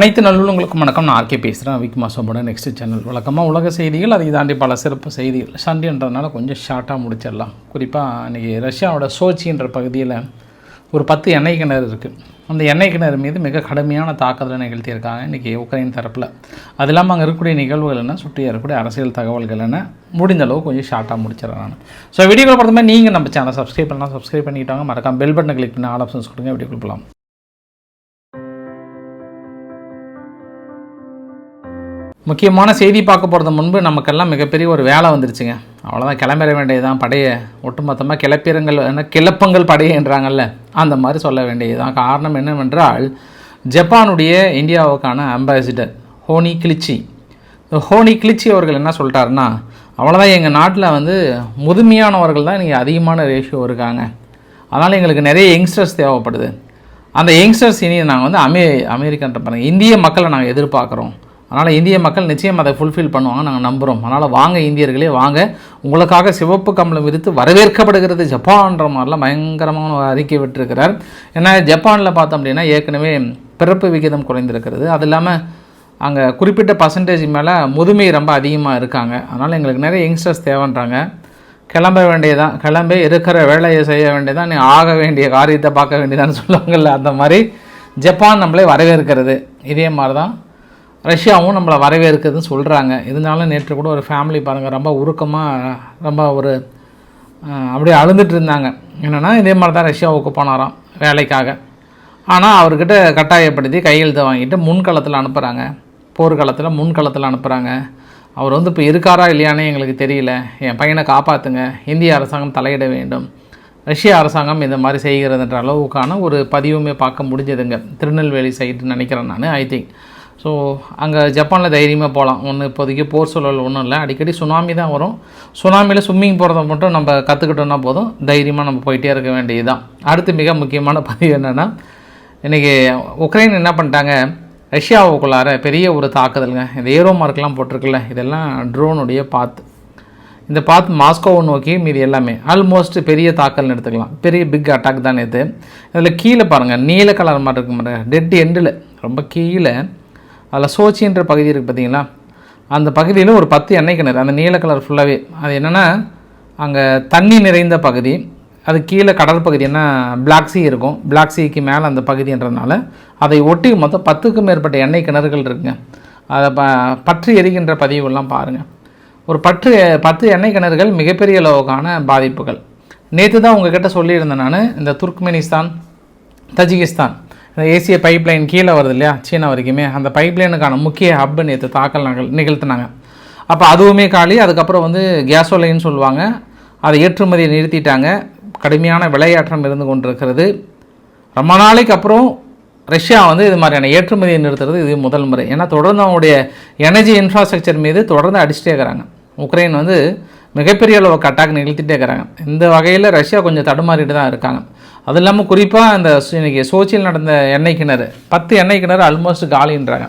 அனைத்து நல்லுள்ளங்களுக்கும் வணக்கம். நான் ஆர்கே பேசுகிறேன் விக் மாசோட நெக்ஸ்ட் சேனல் வழக்கமாக உலக செய்திகள் அதை தாண்டி பல சிறப்பு செய்திகள். சண்டேன்றதுனால கொஞ்சம் ஷார்ட்டாக முடிச்சிடலாம். குறிப்பாக இன்றைக்கி ரஷ்யாவோட சோச்சின்ற பகுதியில் ஒரு பத்து எண்ணெய் கிணறு இருக்குது அந்த எண்ணெய் கிணறு மீது மிக கடுமையான தாக்குதலை நிகழ்த்தியிருக்காங்க இன்றைக்கி உக்ரைன் தரப்பில். அது இல்லாமல் அங்கே இருக்கக்கூடிய நிகழ்வுகள் என்ன? சுற்றி இருக்கக்கூடிய அரசியல் தகவல்கள் என்ன? முடிந்த அளவு கொஞ்சம் ஷார்ட்டாக முடிச்சிடறேன் நான். ஸோ வீடியோவில் பொறுத்த மாதிரி நீங்கள் நம்ம சேனல் சப்ஸ்கிரைப் பண்ணலாம். சப்ஸ்கிரைப் பண்ணிக்கிட்டாங்க மறக்காம பெல் பட்டனை கிளிக் பண்ணி ஆல் ஆப்ஷன்ஸ் கொடுங்க. வீடியோ போகலாம். முக்கியமான செய்தி பார்க்க போகிறது முன்பு நமக்கெல்லாம் மிகப்பெரிய ஒரு வேலை வந்துருச்சுங்க. அவ்வளோதான் கிளம்பிட வேண்டியதுதான் படையை ஒட்டுமொத்தமாக கிளப்பிரங்கள் என்ன கிளப்பங்கள் படையன்றாங்கல்ல அந்த மாதிரி சொல்ல வேண்டியதுதான். காரணம் என்னவென்றால் ஜப்பானுடைய இந்தியாவுக்கான அம்பாசிடர் ஹோனி கிளிச்சி. இந்த ஹோனி கிளிச்சி அவர்கள் என்ன சொல்லிட்டாருன்னா அவ்வளோதான் எங்கள் நாட்டில் வந்து முதுமையானவர்கள் தான் இன்றைக்கி அதிகமான ரேஷியோ இருக்காங்க. அதனால் எங்களுக்கு நிறைய யங்ஸ்டர்ஸ் தேவைப்படுது. அந்த யங்ஸ்டர்ஸ் இனி நாங்கள் வந்து அமெ அமெரிக்கன்ற பாருங்கள் இந்திய மக்களை நாங்கள் எதிர்பார்க்குறோம். அதனால் இந்திய மக்கள் நிச்சயம் அதை ஃபுல்ஃபில் பண்ணுவாங்க நாங்கள் நம்புகிறோம் அதனால் வாங்க இந்தியர்களே வாங்க. உங்களுக்காக சிவப்பு கம்பளம் விரித்து வரவேற்கப்படுகிறது. ஜப்பான்ற மாதிரிலாம் பயங்கரமான ஒரு அறிக்கை விட்டுருக்கிறார். ஏன்னா ஜப்பானில் பார்த்தோம் அப்படின்னா ஏற்கனவே பிறப்பு விகிதம் குறைந்திருக்கிறது. அது இல்லாமல் அங்கே குறிப்பிட்ட பர்சன்டேஜ் மேலே முதுமை ரொம்ப அதிகமாக இருக்காங்க. அதனால் எங்களுக்கு நிறைய யங்ஸ்டர்ஸ் தேவைன்றாங்க. கிளம்ப வேண்டியதான் கிளம்பி இருக்கிற வேலையை செய்ய வேண்டியதான் நீ ஆக வேண்டிய காரியத்தை பார்க்க வேண்டியதான்னு சொல்லுவாங்கல்ல அந்த மாதிரி ஜப்பான் நம்மளே வரவேற்கிறது. இதே மாதிரி தான் ரஷ்யாவும் நம்மளை வரவேற்குதுன்னு சொல்கிறாங்க இருந்தாலும் நேற்று கூட ஒரு ஃபேமிலி பாருங்கள் ரொம்ப உருக்கமாக ரொம்ப ஒரு அப்படியே அழுந்துட்டு இருந்தாங்க. என்னென்னா இதே மாதிரி தான் ரஷ்யாவுக்கு போனாராம் வேலைக்காக. ஆனால் அவர்கிட்ட கட்டாயப்படுத்தி கையெழுத்தை வாங்கிட்டு முன்களத்தில் அனுப்புகிறாங்க போர்க்களத்தில் முன்களத்தில் அனுப்புகிறாங்க அவர் வந்து இப்போ இருக்காரா இல்லையானே எங்களுக்கு தெரியல. என் பையனை காப்பாற்றுங்க இந்திய அரசாங்கம் தலையிட வேண்டும். ரஷ்ய அரசாங்கம் இந்த மாதிரி செய்கிறதுன்ற அளவுக்கான ஒரு பதிவுமே பார்க்க முடிஞ்சதுங்க. திருநெல்வேலி சைடு நினைக்கிறேன் நான் ஐ திங்க் ஸோ அங்கே ஜப்பானில் தைரியமாக போகலாம் ஒன்று இப்போதைக்கு போர் சூழல் ஒன்றும் இல்லை. அடிக்கடி சுனாமி தான் வரும். சுனாமியில் ஸ்விம்மிங் போகிறத மட்டும் நம்ம கற்றுக்கிட்டோம்னா போதும். தைரியமாக நம்ம போயிட்டே இருக்க வேண்டியது தான் அடுத்து மிக முக்கியமான பதிவு என்னென்னா இன்றைக்கி உக்ரைன் என்ன பண்ணிட்டாங்க? ரஷ்யாவுக்குள்ளார பெரிய ஒரு தாக்குதலுங்க. இந்த ஏரோ மார்க்லாம் போட்டிருக்குல்ல. இதெல்லாம் ட்ரோனுடைய பாத்து இந்த பாத் மாஸ்கோவை நோக்கி மீதி எல்லாமே. ஆல்மோஸ்ட் பெரிய தாக்கல்னு எடுத்துக்கலாம். பெரிய பிக் அட்டாக் தான் இது. இதில் கீழே பாருங்கள் நீல கலர் மாதிரி இருக்கு பாருங்க டெட் எண்டில் ரொம்ப கீழே. அதில் சோச்சின்ற பகுதி இருக்குது பார்த்தீங்களா அந்த பகுதியில் ஒரு பத்து எண்ணெய் கிணறு அந்த நீல கலர் ஃபுல்லாகவே அது என்னென்னா அங்கே தண்ணி நிறைந்த பகுதி அது கீழே கடற்பகுதி என்ன பிளாக் இருக்கும். பிளாக்ஸிக்கு மேலே அந்த பகுதின்றதுனால அதை ஒட்டி மொத்தம் பத்துக்கும் மேற்பட்ட எண்ணெய் கிணறுகள் இருக்குங்க. அதை ப பற்று எரிகின்ற பதிவுகள்லாம் பாருங்கள் ஒரு பற்று பத்து எண்ணெய் கிணறுகள் மிகப்பெரிய அளவுக்கான பாதிப்புகள். நேற்று தான் உங்ககிட்ட சொல்லியிருந்தேன் நான் இந்த துர்க்மெனிஸ்தான் தஜிகிஸ்தான். ஏசிய பைப்லைன் கீழே வருது இல்லையா? சீனா வரைக்குமே. அந்த பைப்லைனுக்கான முக்கிய ஹப் நேற்று தாக்கல் நகல் நிகழ்த்தினாங்க. அப்போ அதுவுமே காலி அதுக்கப்புறம் வந்து கேசோலைன்னு சொல்லுவாங்க. அதை ஏற்றுமதியை நிறுத்திட்டாங்க. கடுமையான விளையாட்டம் இருந்து கொண்டிருக்கிறது. ரொம்ப நாளைக்கு அப்புறம் ரஷ்யா வந்து இது மாதிரியான ஏற்றுமதியை நிறுத்துறது இது முதல் முறை. ஏன்னா தொடர்ந்து அவங்களுடைய எனர்ஜி இன்ஃப்ராஸ்ட்ரக்சர் மீது தொடர்ந்து அடிச்சுட்டே இருக்கிறாங்க. உக்ரைன் வந்து மிகப்பெரிய அளவுக்கு அட்டாக் நிகழ்த்திட்டே இருக்கிறாங்க. இந்த வகையில் ரஷ்யா கொஞ்சம் தடுமாறிட்டு தான் இருக்காங்க. அது இல்லாமல் குறிப்பாக இந்த இன்றைக்கி சோச்சியில் நடந்த எண்ணெய் கிணறு பத்து எண்ணெய் கிணறு ஆல்மோஸ்ட் காலின்றாங்க.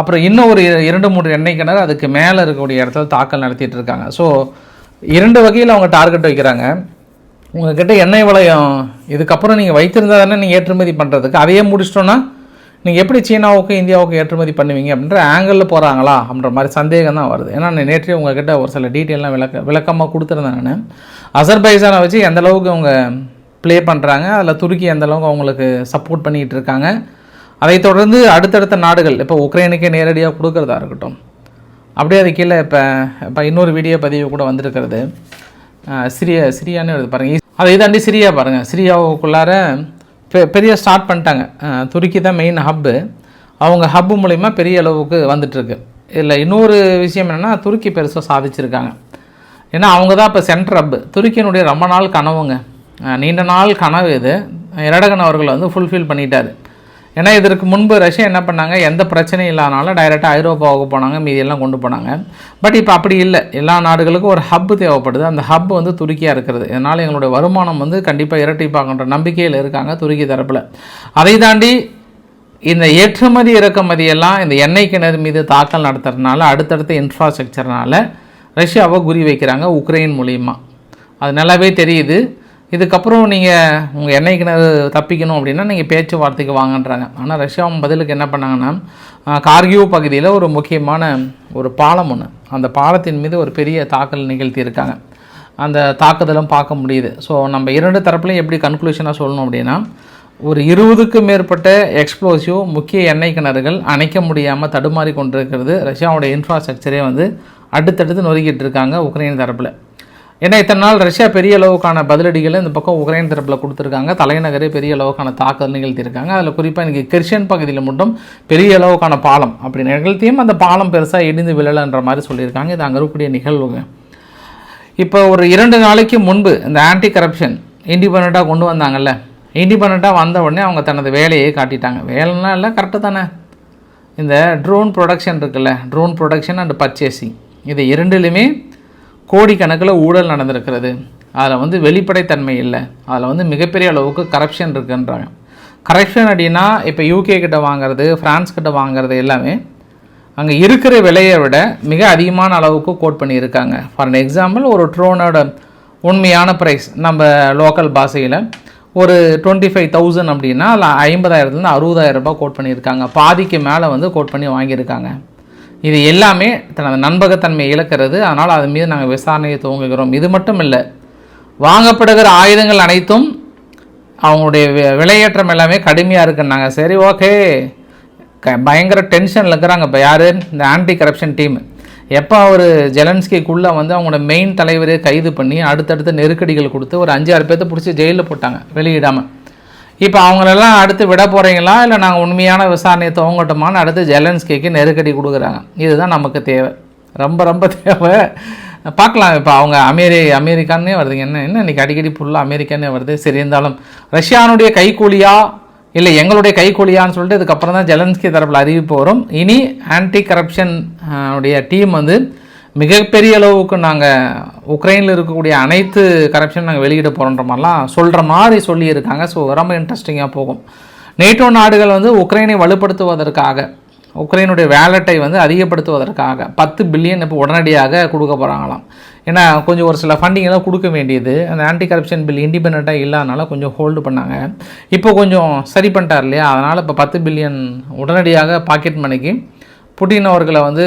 அப்புறம் இன்னும் ஒரு இரண்டு மூன்று எண்ணெய் கிணறு அதுக்கு மேலே இருக்கக்கூடிய இடத்துல தாக்கல் நடத்திட்டு இருக்காங்க. ஸோ இரண்டு வகையில் அவங்க டார்கெட் வைக்கிறாங்க. உங்கள்கிட்ட எண்ணெய் வளையம் இதுக்கப்புறம் நீங்கள் வைத்திருந்தா தானே நீங்கள் ஏற்றுமதி பண்ணுறதுக்கு அதையே முடிச்சிட்டோன்னா நீங்கள் எப்படி சீனாவுக்கும் இந்தியாவுக்கும் ஏற்றுமதி பண்ணுவீங்க அப்படின்ற ஆங்கிளில் போகிறாங்களா அப்படின்ற மாதிரி சந்தேகம் தான் வருது. ஏன்னா நான் நேற்றே உங்ககிட்ட ஒரு சில டீட்டெயிலாம் விளக்க விளக்கமாக கொடுத்துருந்தேன் நான். அசர்பைசானை வச்சு எந்த அளவுக்கு அவங்க ப்ளே பண்ணுறாங்க அதில் துருக்கி எந்த அளவுக்கு அவங்களுக்கு சப்போர்ட் பண்ணிகிட்டு இருக்காங்க அதைத் தொடர்ந்து அடுத்தடுத்த நாடுகள் இப்போ உக்ரைனுக்கே நேரடியாக கொடுக்குறதா இருக்கட்டும். அப்படியே அது கீழே இப்போ இப்போ இன்னொரு வீடியோ பதிவு கூட வந்திருக்கிறது. சிரியா சிரியான்னு வருது பாருங்கள் அதை தாண்டி சிரியா பாருங்கள் சிரியாவுக்குள்ளார பெரிய ஸ்டார்ட் பண்ணிட்டாங்க. துருக்கி தான் மெயின் ஹப்பு அவங்க ஹப்பு மூலிமா பெரிய அளவுக்கு வந்துட்டுருக்கு. இதில் இன்னொரு விஷயம் என்னென்னா துருக்கி பெருசாக சாதிச்சிருக்காங்க. ஏன்னா அவங்க தான் இப்போ சென்டர் ஹப்பு துருக்கியினுடைய ரொம்ப நாள் கனவுங்க. நீண்ட நாள் கனவு இது. இரடகன் அவர்கள் வந்து ஃபுல்ஃபில் பண்ணிட்டார். ஏன்னா இதற்கு முன்பு ரஷ்யா என்ன பண்ணாங்க? எந்த பிரச்சனையும் இல்லாதனால டைரெக்டாக ஐரோப்பாவுக்கு போனாங்க மீதியெல்லாம் கொண்டு போனாங்க. பட் இப்போ அப்படி இல்லை. எல்லா நாடுகளுக்கும் ஒரு ஹப் தேவைப்படுது. அந்த ஹப் வந்து துருக்கியாக இருக்கிறது. இதனால் எங்களுடைய வருமானம் வந்து கண்டிப்பாக இரட்டிப்பாகன்ற நம்பிக்கையில் இருக்காங்க துருக்கி தரப்பில். அதை தாண்டி இந்த ஏற்றுமதி இறக்குமதி எல்லாம் இந்த எண்ணெய் கிணறு மீது தாக்கல் நடத்துறதுனால அடுத்தடுத்த இன்ஃப்ராஸ்ட்ரக்சர்னால ரஷ்யாவை குறி வைக்கிறாங்க உக்ரைன் மூலியமாக அது நல்லாவே தெரியுது. இதுக்கப்புறம் நீங்கள் உங்கள் எண்ணெய் கிணறு தப்பிக்கணும் அப்படின்னா நீங்கள் பேச்சுவார்த்தைக்கு வாங்கன்றாங்க. ஆனால் ரஷ்யாவும் பதிலுக்கு என்ன பண்ணாங்கன்னா கார்கியூ பகுதியில் ஒரு முக்கியமான ஒரு பாலம் ஒன்று அந்த பாலத்தின் மீது ஒரு பெரிய தாக்கல் நிகழ்த்தியிருக்காங்க. அந்த தாக்குதலும் பார்க்க முடியுது. ஸோ நம்ம இரண்டு தரப்புலையும் எப்படி கன்க்ளூஷனாக சொல்லணும் அப்படின்னா ஒரு இருபதுக்கும் மேற்பட்ட எக்ஸ்ப்ளோசிவ் முக்கிய எண்ணெய் கிணறுகள் அணைக்க முடியாமல் தடுமாறி கொண்டிருக்கிறது ரஷ்யாவோட இன்ஃப்ராஸ்ட்ரக்சரே வந்து அடுத்தடுத்து நொறுக்கிட்டு இருக்காங்க உக்ரைன் தரப்பில். ஏன்னா இத்தனை நாள் ரஷ்யா பெரிய அளவுக்கான பதிலடிகளை இந்த பக்கம் உக்ரைன் தரப்பில் கொடுத்துருக்காங்க. தலைநகரே பெரிய அளவுக்கான தாக்குதல் நிகழ்த்தியிருக்காங்க. அதில் குறிப்பாக இன்றைக்கி கிறிஸ்டியன் பகுதியில் மட்டும் பெரிய அளவுக்கான பாலம் அப்படி நிகழ்த்தியும் அந்த பாலம் பெருசாக இடிந்து விழலைன்ற மாதிரி சொல்லியிருக்காங்க. இது அங்கே இருக்கக்கூடிய நிகழ்வுங்க. இப்போ ஒரு இரண்டு நாளைக்கு முன்பு இந்த ஆன்டி கரப்ஷன் இண்டிபெண்ட்டாக கொண்டு வந்தாங்கல்ல. இண்டிபெண்ட்டாக வந்த உடனே அவங்க தனது வேலையை காட்டிட்டாங்க. வேலைன்னா இல்லை கரெக்டு தானே. இந்த ட்ரோன் ப்ரொடக்ஷன் இருக்குல்ல. ட்ரோன் ப்ரொடக்ஷன் அண்ட் பர்ச்சேசிங் இது இரண்டுலையுமே கோடிக்கணக்கில் ஊழல் நடந்திருக்கிறது. அதில் வந்து வெளிப்படைத்தன்மை இல்லை. அதில் வந்து மிகப்பெரிய அளவுக்கு கரப்ஷன் இருக்குன்றாங்க. கரப்ஷன் அப்படின்னா இப்போ யூகே கிட்ட வாங்குறது ஃப்ரான்ஸ் கிட்ட வாங்குறது எல்லாமே அங்கே இருக்கிற விலையை விட மிக அதிகமான அளவுக்கு கோட் பண்ணியிருக்காங்க. ஃபார் அன் எக்ஸாம்பிள் ஒரு ட்ரோனோட உண்மையான ப்ரைஸ் நம்ம லோக்கல் பாஷையில் ஒரு டுவெண்ட்டி ஃபைவ் தௌசண்ட் அப்படின்னா அதில் ஐம்பதாயிரத்துலேருந்து அறுபதாயிரம் ரூபாய் கோட் பண்ணியிருக்காங்க. பாதிக்கு மேலே வந்து கோட் பண்ணி வாங்கியிருக்காங்க. இது எல்லாமே தனது நண்பகத்தன்மையை இழக்கிறது. அதனால் அது மீது நாங்கள் விசாரணையை துவங்குகிறோம். இது மட்டும் இல்லை வாங்கப்படுகிற ஆயுதங்கள் அனைத்தும் அவங்களுடைய விலையேற்றம் எல்லாமே கடுமையாக இருக்குன்னாங்க. சரி ஓகே. க பயங்கர டென்ஷனில் இருக்கிறாங்க இப்போ யார்? இந்த ஆன்டி கரப்ஷன் டீம் எப்போ அவர் ஜெலன்ஸ்கிக்குள்ளே வந்து அவங்களோட மெயின் தலைவரே கைது பண்ணி அடுத்தடுத்து நெருக்கடிகள் கொடுத்து ஒரு அஞ்சு ஆறு பேர்த்த பிடிச்சி ஜெயிலில் போட்டாங்க வெளியிடாமல் இப்போ அவங்களெல்லாம் அடுத்து விட போகிறீங்களா இல்லை நாங்கள் உண்மையான விசாரணையை துவங்கட்டுமான்னு அடுத்து ஜெலன்ஸ்கிக்கு நெருக்கடி கொடுக்குறாங்க. இதுதான் நமக்கு தேவை. ரொம்ப ரொம்ப தேவை. பார்க்கலாம். இப்போ அவங்க அமெரி அமெரிக்கான்னே வருதுங்க என்ன என்ன இன்றைக்கி அடிக்கடி ஃபுல்லாக அமெரிக்கானே வருது? சரி இருந்தாலும் ரஷ்யானுடைய கைகூலியா? இல்லை எங்களுடைய கைக்கூலியான்னு சொல்லிட்டு இதுக்கப்புறம் தான் ஜெலன்ஸ்கி தரப்பில் அறிவிப்பு வரும். இனி ஆன்டி கரப்ஷன் உடைய டீம் வந்து மிகப்பெரிய அளவுக்கு நாங்கள் உக்ரைனில் இருக்கக்கூடிய அனைத்து கரப்ஷன் நாங்கள் வெளியிட போகிறோன்ற மாதிரிலாம் சொல்கிற மாதிரி சொல்லியிருக்காங்க. ஸோ ரொம்ப இன்ட்ரெஸ்டிங்காக போகும். நேட்டோ நாடுகள் வந்து உக்ரைனை வலுப்படுத்துவதற்காக உக்ரைனுடைய வேலட்டை வந்து அதிகப்படுத்துவதற்காக பத்து பில்லியன் இப்போ உடனடியாக கொடுக்க போகிறாங்களாம் ஏன்னா கொஞ்சம் ஒரு சில ஃபண்டிங் எல்லாம் கொடுக்க வேண்டியது. அந்த ஆன்டி கரப்ஷன் பில் இண்டிபெண்ட்டாக இல்லாதனால கொஞ்சம் ஹோல்டு பண்ணாங்க. இப்போ கொஞ்சம் சரி பண்ணிட்டார் இல்லையா? அதனால் இப்போ பத்து பில்லியன் உடனடியாக பாக்கெட் மணிக்கு புட்டின் அவர்களை வந்து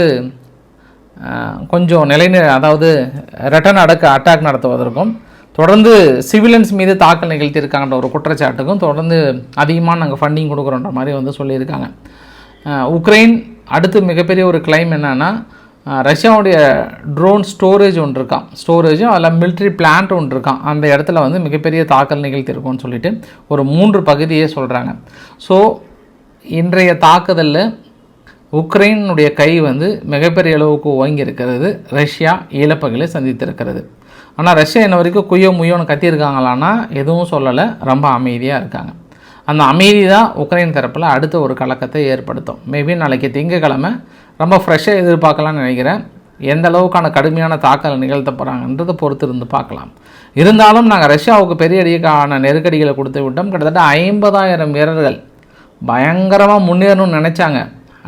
கொஞ்சம் நிலை அதாவது ரிட்டர்ன் அடக்க அட்டாக் நடத்துவதற்கும் தொடர்ந்து சிவிலன்ஸ் மீது தாக்கல் நிகழ்த்தியிருக்காங்கன்ற ஒரு குற்றச்சாட்டுக்கும் தொடர்ந்து அதிகமாக நாங்கள் ஃபண்டிங் கொடுக்குறோன்ற மாதிரி வந்து சொல்லியிருக்காங்க. உக்ரைன் அடுத்து மிகப்பெரிய ஒரு கிளைம் என்னென்னா ரஷ்யாவுடைய ட்ரோன் ஸ்டோரேஜ் ஒன்று இருக்கான் ஸ்டோரேஜும் அதில் மிலிட்ரி பிளான்ட் ஒன்று இருக்கான் அந்த இடத்துல வந்து மிகப்பெரிய தாக்கல் நிகழ்த்தியிருக்கோன்னு சொல்லிட்டு ஒரு மூன்று பகுதியே சொல்கிறாங்க ஸோ இன்றைய தாக்குதலில் உக்ரைனுடைய கை வந்து மிகப்பெரிய அளவுக்கு ஓங்கி இருக்கிறது ரஷ்யா இழப்புகளை சந்தித்திருக்கிறது. ஆனால் ரஷ்யா இன்ன வரைக்கும் குய்யோ முய்யோன்னு கத்தியிருக்காங்களான்னா எதுவும் சொல்லலை. ரொம்ப அமைதியாக இருக்காங்க. அந்த அமைதி தான் உக்ரைன் தரப்பில் அடுத்த ஒரு கலக்கத்தை ஏற்படுத்தும். மேபி நாளைக்கு திங்கக்கிழமை ரொம்ப ஃப்ரெஷ்ஷாக எதிர்பார்க்கலாம்னு நினைக்கிறேன். எந்த அளவுக்கான கடுமையான தாக்கல் நிகழ்த்த போகிறாங்கன்றதை பொறுத்து இருந்து பார்க்கலாம். இருந்தாலும் நாங்கள் ரஷ்யாவுக்கு பெரிய அடிக்கான நெருக்கடிகளை கொடுத்து விட்டோம். கிட்டத்தட்ட ஐம்பதாயிரம் வீரர்கள் பயங்கரமாக முன்னேறணும்னு நினச்சாங்க.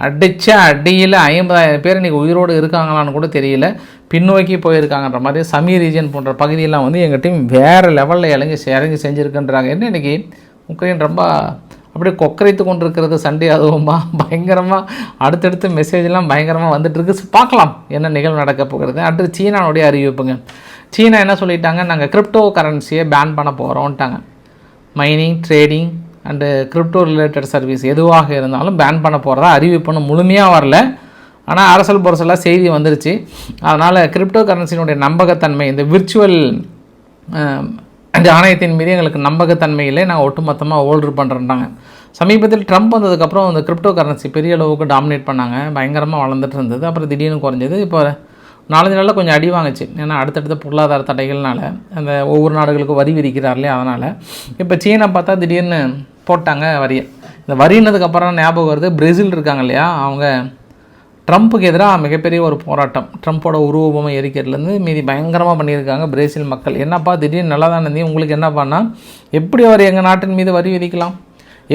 அடித்த அடியில் ஐம்பதாயிரம் பேர் இன்றைக்கி உயிரோடு இருக்காங்களான்னு கூட தெரியல. பின்னோக்கி போயிருக்காங்கன்ற மாதிரி சமீ ரீஜன் போன்ற பகுதியெல்லாம் வந்து எங்கள் டீம் வேறு லெவலில் இறங்கி இறங்கி செஞ்சுருக்குன்றாங்க. என்ன இன்றைக்கி உக்ரைன் ரொம்ப அப்படியே கொக்கரைத்து கொண்டிருக்கிறது சண்டே அதுவுமா? பயங்கரமாக அடுத்தடுத்து மெசேஜ்லாம் பயங்கரமாக வந்துட்டுருக்கு. பார்க்கலாம் என்ன நிகழ்வு நடக்க போகிறது. அடுத்து சீனாவுடைய அறிவிப்புங்க. சீனா என்ன சொல்லிட்டாங்க? நாங்கள் கிரிப்டோ கரன்சியை பேன் பண்ண போகிறோன்ட்டாங்க mining trading and crypto related service எதுவாக இருந்தாலும் பேன் பண்ண போகிறதா அறிவிப்புன்னு முழுமையாக வரல. ஆனால் அரசல் பொரசலாக செய்தி வந்துருச்சு. அதனால் கிரிப்டோ கரன்சியினுடைய நம்பகத்தன்மை இந்த விர்ச்சுவல் um, இந்த ஆணையத்தின் மீது எங்களுக்கு நம்பகத்தன்மையிலே நாங்கள் ஒட்டுமொத்தமாக ஓல்டர் பண்ணுறோன்றாங்க சமீபத்தில் ட்ரம்ப் வந்ததுக்கப்புறம் அந்த கிரிப்டோ கரன்சி பெரிய அளவுக்கு டாமினேட் பண்ணாங்க. பயங்கரமாக வளர்ந்துட்டு இருந்தது. அப்புறம் திடீர்னு குறைஞ்சது. இப்போ நாலஞ்சு நாளில் கொஞ்சம் அடி வாங்குச்சு. ஏன்னா அடுத்தடுத்த பொருளாதார தடைகள்னால அந்த ஒவ்வொரு நாடுகளுக்கும் வரி விதிக்கிறார் இல்லையா அதனால். இப்போ சீனா பார்த்தா திடீர்னு போட்டாங்க வரியை இந்த வரினதுக்கப்புறம் ஞாபகம் வருது பிரேசில் இருக்காங்க இல்லையா அவங்க ட்ரம்ப்புக்கு எதிராக மிகப்பெரிய ஒரு போராட்டம். ட்ரம்ப்போட உருவபொம்மை எரிக்கிறதுலேருந்து மீதி பயங்கரமாக பண்ணியிருக்காங்க பிரேசில் மக்கள். என்னப்பா திடீர்னு நல்லா தான் இருந்தீங்க உங்களுக்கு என்னப்பான்னா எப்படி அவர் எங்கள் நாட்டின் மீது வரி விதிக்கலாம்?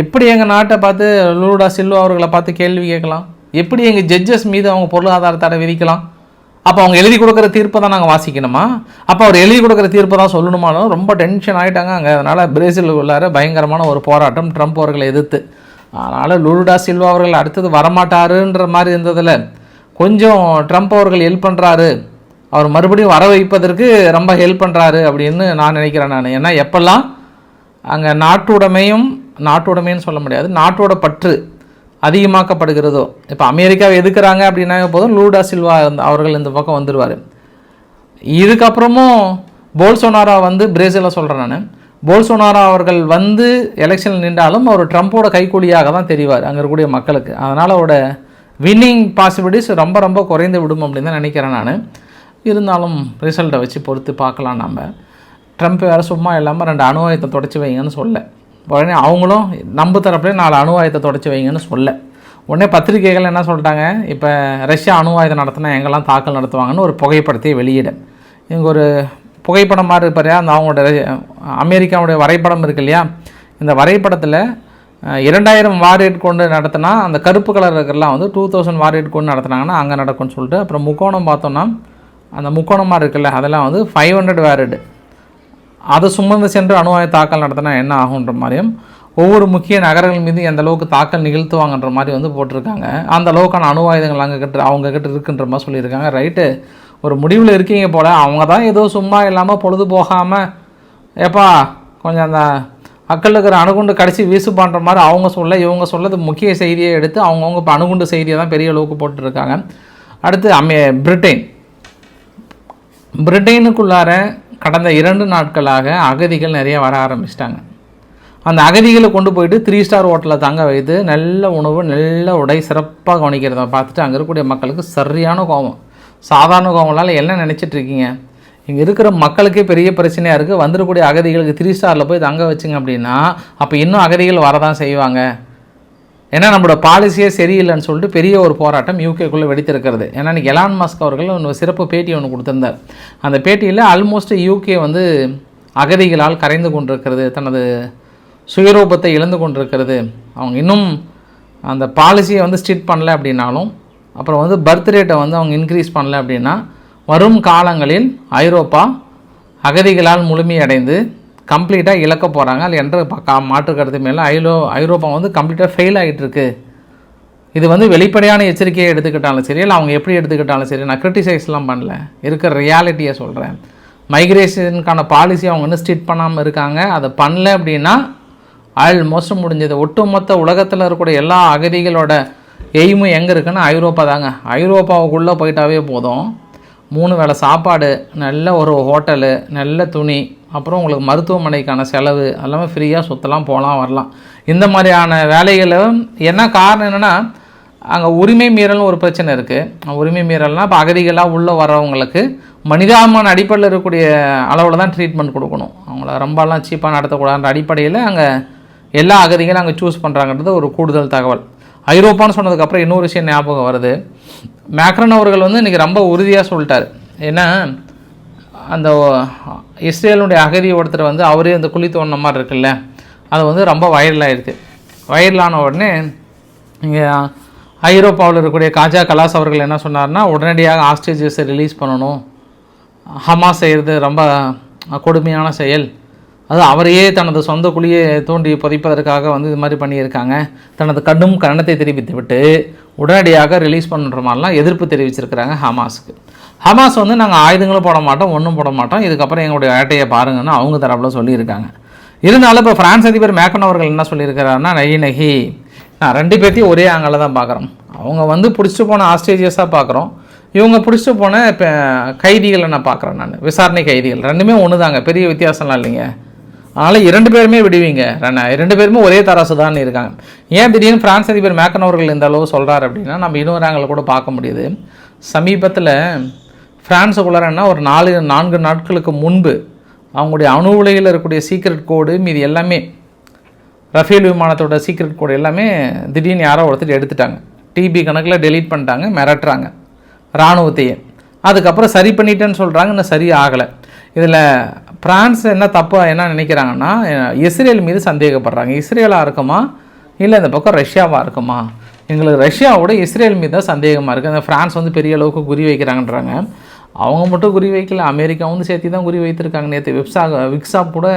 எப்படி எங்கள் நாட்டை பார்த்து லூடா சில்வா அவர்களை பார்த்து கேள்வி கேட்கலாம்? எப்படி எங்கள் ஜட்ஜஸ் மீது அவங்க பொருளாதார தடை விதிக்கலாம்? அப்போ அவங்க எழுதி கொடுக்குற தீர்ப்பை தான் நாங்கள் வாசிக்கணுமா? அப்போ அவர் எழுதி கொடுக்குற தீர்ப்பை தான் சொல்லணுமானோ ரொம்ப டென்ஷன் ஆகிட்டாங்க அங்கே. அதனால் பிரேசில் உள்ளார பயங்கரமான ஒரு போராட்டம் ட்ரம்ப் அவர்களை எதிர்த்து. அதனால் லுலுடா சில்வா அவர்கள் அடுத்தது வரமாட்டாருன்ற மாதிரி இருந்ததில் கொஞ்சம் ட்ரம்ப் அவர்கள் ஹெல்ப் பண்ணுறாரு அவர் மறுபடியும் வர வைப்பதற்கு ரொம்ப ஹெல்ப் பண்ணுறாரு அப்படின்னு நான் நினைக்கிறேன் நான். ஏன்னா எப்பெல்லாம் அங்கே நாட்டுடைமையும் நாட்டுடைமைன்னு சொல்ல முடியாது. நாட்டோட பற்று. அதிகமாக்கப்படுகிறதோ. இப்போ அமெரிக்காவை எதுக்குறாங்க அப்படின்னா போதும் லூடா சில்வா அவர்கள் இந்த பக்கம் வந்துடுவார் இதுக்கப்புறமும் போல்சோனாரா வந்து பிரேசிலில் சொல்கிறேன் நான். போல்சோனாரா அவர்கள் வந்து எலெக்ஷனில் நின்றாலும் அவர் ட்ரம்ப்போட கைக்கூலியாக தான் தெரிவார் அங்கே இருக்கக்கூடிய மக்களுக்கு. அதனால் அவரோட வின்னிங் பாசிபிலிட்டிஸ் ரொம்ப ரொம்ப குறைந்து விடும் அப்படின்னு தான் நினைக்கிறேன் நான். இருந்தாலும் ரிசல்ட்டை வச்சு பொறுத்து பார்க்கலாம் நம்ம ட்ரம்ப் வேறு சும்மா இல்லாமல் ரெண்டு அணு ஆயுதத்தை தொடச்சி வைங்கன்னு சொல்ல. உடனே அவங்களும் நம்ம தரப்புலேயே நாலு அணு ஆயுதத்தை தொடச்சி வைங்கன்னு சொல்ல. உடனே பத்திரிகைகள் என்ன சொல்லிட்டாங்க இப்போ ரஷ்யா அணு ஆயுதம் நடத்தினா எங்கெல்லாம் தாக்கல் நடத்துவாங்கன்னு ஒரு புகைப்படத்தை வெளியிட. இங்கே ஒரு புகைப்படம் மாதிரி இருப்பாரு அந்த அவங்களோட அமெரிக்காவுடைய வரைபடம் இருக்கு இல்லையா? இந்த வரைபடத்தில் இரண்டாயிரம் வாரேட் கொண்டு நடத்தினா அந்த கருப்பு கலர் இருக்கிறலாம் வந்து டூ தௌசண்ட் வாரேட் கொண்டு நடத்துனாங்கன்னா அங்கே நடக்கும்னு சொல்லிட்டு அப்புறம் முக்கோணம் பார்த்தோன்னா அந்த முக்கோணமாக இருக்குல்ல அதெல்லாம் வந்து ஃபைவ் ஹண்ட்ரட் வேரட். அதை சுமந்து சென்று அணுவாய தாக்கல் நடத்தினா என்ன ஆகுன்ற மாதிரியும் ஒவ்வொரு முக்கிய நகரங்கள் மீது எந்த அளவுக்கு தாக்கல் நிகழ்த்துவாங்கன்ற மாதிரி வந்து போட்டிருக்காங்க. அந்த அளவுக்கான அணு ஆயுதங்கள் அங்கே கிட்ட அவங்க கிட்ட இருக்குன்ற மாதிரி சொல்லியிருக்காங்க. ரைட்டு ஒரு முடிவில் இருக்கீங்க போல் அவங்க தான் ஏதோ சும்மா இல்லாமல் பொழுது போகாமல் ஏப்பா கொஞ்சம் அந்த மக்கள் இருக்கிற அணுகுண்டு கடைசி வீசுப்பான்ற மாதிரி அவங்க சொல்ல இவங்க சொல்லது முக்கிய செய்தியை எடுத்து அவங்கவுங்க இப்போ அணுகுண்டு செய்தியை தான் பெரிய அளவுக்கு போட்டுருக்காங்க. அடுத்து அமே பிரிட்டைன் பிரிட்டனுக்குள்ளார கடந்த இரண்டு நாட்களாக அகதிகள் நிறைய வர ஆரம்பிச்சிட்டாங்க. அந்த அகதிகளை கொண்டு போயிட்டு த்ரீ ஸ்டார் ஹோட்டலில் தங்க வைத்து நல்ல உணவு நல்ல உடை சிறப்பாக கவனிக்கிறத பார்த்துட்டு அங்கே இருக்கக்கூடிய மக்களுக்கு சரியான கோபம். சாதாரண கோபம்னால என்ன நினச்சிட்ருக்கீங்க இங்கே இருக்கிற மக்களுக்கே பெரிய பிரச்சனையாக இருக்குது வந்துடக்கூடிய அகதிகளுக்கு த்ரீ ஸ்டாரில் போய் தங்க வச்சுங்க அப்படின்னா அப்போ இன்னும் அகதிகள் வரதான் செய்வாங்க. ஏன்னா நம்மளோட பாலிசியே சரியில்லைன்னு சொல்லிட்டு பெரிய ஒரு போராட்டம் யூகேக்குள்ளே வெடித்திருக்கிறது. ஏன்னா இன்னைக்கு எலான் மஸ்க் அவர்கள் ஒன்று சிறப்பு பேட்டி ஒன்று கொடுத்துருந்தார். அந்த பேட்டியில் ஆல்மோஸ்ட் யூகே வந்து அகதிகளால் கரைந்து கொண்டிருக்கிறது தனது சுயரூபத்தை இழந்து கொண்டிருக்கிறது. அவங்க இன்னும் அந்த பாலிசியை வந்து ஸ்ட்ரிட் பண்ணல அப்படின்னாலும் அப்புறம் வந்து பர்த் ரேட்டை வந்து அவங்க இன்க்ரீஸ் பண்ணல அப்படின்னா வரும் காலங்களில் ஐரோப்பா அகதிகளால் முழுமையடைந்து கம்ப்ளீட்டாக இழக்க போகிறாங்க அது என்ற பக்கா மாற்று கருத்து மேலே ஐலோ ஐரோப்பா வந்து கம்ப்ளீட்டாக ஃபெயில் ஆகிட்டு இருக்கு இது வந்து வெளிப்படையான எச்சரிக்கையை எடுத்துக்கிட்டாலும் சரி இல்லை அவங்க எப்படி எடுத்துக்கிட்டாலும் சரி நான் கிரிட்டிசைஸ்லாம் பண்ணல. இருக்கிற ரியாலிட்டியை சொல்கிறேன் மைக்ரேஷனுக்கான பாலிசி அவங்க இன்னும் ஸ்ட்ரிட் பண்ணாமல் இருக்காங்க. அதை பண்ணல அப்படின்னா ஆல்மோஸ்ட் முடிஞ்சது. ஒட்டுமொத்த உலகத்தில் இருக்கக்கூடிய எல்லா அகதிகளோட எய்மும் எங்கே இருக்குன்னா ஐரோப்பா தாங்க. ஐரோப்பாவுக்குள்ளே போயிட்டாவே போதும். மூணு வேளை சாப்பாடு நல்ல ஒரு ஹோட்டலு நல்ல துணி அப்புறம் உங்களுக்கு மருத்துவமனைக்கான செலவு எல்லாமே ஃப்ரீயாக சுற்றலாம் போகலாம் வரலாம். இந்த மாதிரியான வேலைகளும் என்ன காரணம் என்னென்னா அங்கே உரிமை மீறல்னு ஒரு பிரச்சனை இருக்குது உரிமை மீறல்னால் இப்போ அகதிகளாக உள்ளே வரவங்களுக்கு மனிதாபிமான அடிப்படையில் இருக்கக்கூடிய அளவில் தான் ட்ரீட்மெண்ட் கொடுக்கணும். அவங்கள ரொம்பலாம் சீப்பாக நடத்தக்கூடாதுன்ற அடிப்படையில் அங்கே எல்லா அகதிகளும் அங்கே சூஸ் பண்ணுறாங்கன்றது ஒரு கூடுதல் தகவல். ஐரோப்பான்னு சொன்னதுக்கப்புறம் இன்னொரு விஷயம் ஞாபகம் வருது. மேக்ரன் அவர்கள் வந்து இன்றைக்கி ரொம்ப உறுதியாக சொல்லிட்டார். ஏன்னா அந்த இஸ்ரேலுடைய அகதி ஒருத்தர் வந்து அவரே அந்த குழி தோண்டின மாதிரி இருக்குல்ல அது வந்து ரொம்ப வைரல் ஆயிடுச்சு வைரலான உடனே இங்கே ஐரோப்பாவில் இருக்கக்கூடிய காஜா கலாஸ் அவர்கள் என்ன சொன்னார்னா உடனடியாக ஆஸ்ட்ரேஜஸை ரிலீஸ் பண்ணணும். ஹமாஸ் செய்கிறது ரொம்ப கொடுமையான செயல். அது அவரையே தனது சொந்த குழியை தோண்டி புதைப்பதற்காக வந்து இது மாதிரி பண்ணியிருக்காங்க. தனது கடும் கண்டனத்தை தெரிவித்து விட்டு உடனடியாக ரிலீஸ் பண்ணுற மாதிரிலாம் எதிர்ப்பு தெரிவிச்சிருக்கிறாங்க ஹமாஸுக்கு. ஹமாஸ் வந்து நாங்கள் ஆயுதங்களும் போட மாட்டோம் ஒன்றும் போட மாட்டோம். இதுக்கப்புறம் எங்களுடைய வேட்டையை பாருங்கன்னு அவங்க தரப்பில் சொல்லியிருக்காங்க. இருந்தாலும் இப்போ பிரான்ஸ் அதிபர் மேக்கன் அவர்கள் என்ன சொல்லியிருக்கிறாருன்னா நகி நகி. நான் ரெண்டு பேர்த்தையும் ஒரே ஆங்கில தான் பார்க்குறோம் அவங்க வந்து பிடிச்சிட்டு போன ஆஸ்ட்ரேஜியஸாக பார்க்குறோம் இவங்க பிடிச்சிட்டு போன இப்போ கைதிகளை நான் பார்க்குறேன் நான். விசாரணை கைதிகள். ரெண்டுமே ஒன்று தாங்க பெரிய வித்தியாசம்லாம் இல்லைங்க. அதனால் இரண்டு பேருமே விடுவீங்க ரெண்டு- இரண்டு பேருமே ஒரே தராசு தான் இருக்காங்க. ஏன் திடீர்னு பிரான்ஸ் அதிபர் மேக்கன் அவர்கள் இந்த அளவு சொல்கிறார் அப்படின்னா நம்ம இன்னொரு ஆங்கில கூட பார்க்க முடியுது. சமீபத்தில் ஃப்ரான்ஸுக்குள்ளாரன்னா ஒரு நாலு நான்கு நாட்களுக்கு முன்பு அவங்களுடைய அணு உலையில் இருக்கக்கூடிய சீக்ரெட் கோடு மீது எல்லாமே ரஃபேல் விமானத்தோட சீக்ரெட் கோடு எல்லாமே திடீர்னு யாரோ ஒருத்தர் எடுத்துட்டாங்க. டிபி கணக்கில் டெலீட் பண்ணிட்டாங்க மிரட்டுறாங்க இராணுவத்தையே அதுக்கப்புறம் சரி பண்ணிட்டேன்னு சொல்கிறாங்க இன்னும் சரி ஆகலை. இதில் பிரான்ஸ் என்ன தப்பாக என்ன நினைக்கிறாங்கன்னா இஸ்ரேல் மீது சந்தேகப்படுறாங்க. இஸ்ரேலாக இருக்குமா? இல்லை இந்த பக்கம் ரஷ்யாவாக இருக்குமா? எங்களுக்கு ரஷ்யாவோட இஸ்ரேல் மீது தான் சந்தேகமாக இருக்குது அந்த ஃப்ரான்ஸ் வந்து பெரிய அளவுக்கு குறி வைக்கிறாங்கன்றாங்க. அவங்க மட்டும் குறி வைக்கல அமெரிக்கா வந்து சேர்த்து தான் குறி வைத்திருக்காங்க. நேற்று வெப்சா விக்ஸாப் கூட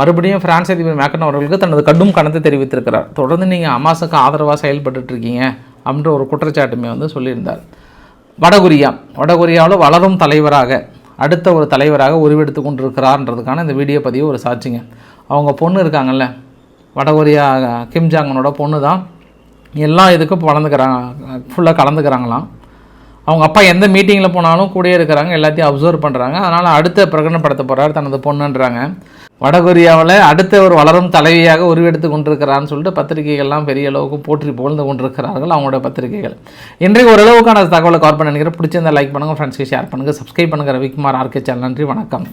மறுபடியும் பிரான்ஸ் அதிபர் மேக்கன் அவர்களுக்கு தனது கடும் கணத்தை தெரிவித்திருக்கிறார். தொடர்ந்து நீங்கள் அமாசுக்கு ஆதரவாக செயல்பட்டுருக்கீங்க இருக்கீங்க அப்படின்ற ஒரு குற்றச்சாட்டுமே வந்து சொல்லியிருந்தார். வடகொரியா. வடகொரியாவில் வளரும் தலைவராக அடுத்த ஒரு தலைவராக உருவெடுத்து கொண்டிருக்கிறார்ன்றதுக்கான இந்த வீடியோ பதிவு ஒரு சாட்சிங்க. அவங்க பொண்ணு இருக்காங்கல்ல வடகொரியா கிம் ஜாங்கனோட பொண்ணு தான். எல்லா இதுக்கும் கலந்துக்கிறாங்க ஃபுல்லாக கலந்துக்கிறாங்களாம். அவங்க அப்பா எந்த மீட்டிங்கில் போனாலும் கூடயே இருக்கிறாங்க எல்லாத்தையும் அப்சர்வ் பண்ணுறாங்க அதனால் அடுத்த பிரகடனப்படுத்த போகிறார் தனது பொண்ணுன்றாங்க. வடகொரியாவில் அடுத்த ஒரு வளரும் தலைவியாக உருவெடுத்து கொண்டிருக்கிறான்னு சொல்லிட்டு பத்திரிகைகள்லாம் பெரிய அளவுக்கு போற்றி புகழ்ந்து கொண்டிருக்கிறார்கள் அவங்களோட பத்திரிகைகள். இன்றைக்கு ஓரளவுக்கான தகவலை கவர் பண்ண நினைக்கிறேன். பிடிச்சிருந்தா லைக் பண்ணுங்கள் ஃப்ரெண்ட்ஸ்க்கு ஷேர் பண்ணுங்கள் சப்ஸ்கிரைப் பண்ணுங்கள் ரவிக்குமார் ஆர்கே சேனல் நன்றி வணக்கம்.